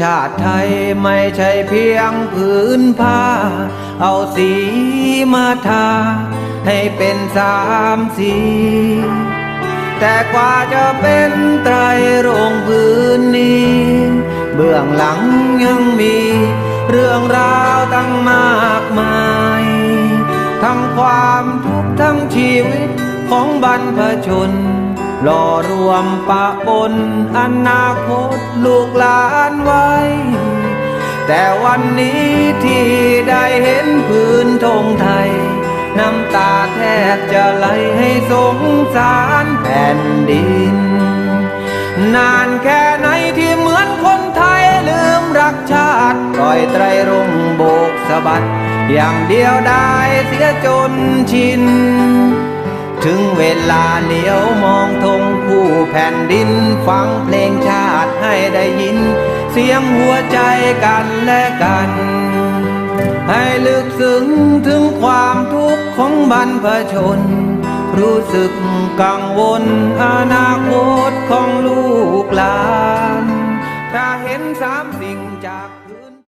ชาติไทยไม่ใช่เพียงผืนผ้า เอาสีมาทา ให้เป็นสามสี แต่กว่าจะเป็นไตรรงค์พื้นนี้ เบื้องหลังยังมี เรื่องราวตั้งมากมาย ทั้งความทุกข์ทั้งชีวิตของบรรพชน หล่อรวมปะปนอนาคตลูกหลานไว้ แต่วันนี้ที่ได้เห็นพื้นธงไทย น้ำตาแทบจะไหลให้สงสารแผ่นดิน นานแค่ไหนที่เหมือนคนไทยลืมรักชาติปล่อยไตรรงโบกสะบัดอย่างเดียวได้เสียจนชิน ถึงเวลาเหลียวมองธงคู่แผ่นดิน ฟังเพลงชาติให้ได้ยิน เสียงหัวใจกันและกัน ให้ลึกซึ้งถึงความทุกข์ของบรรพชน รู้สึกกังวลอนาคตของลูกหลาน ถ้าเห็นสามดิงจาก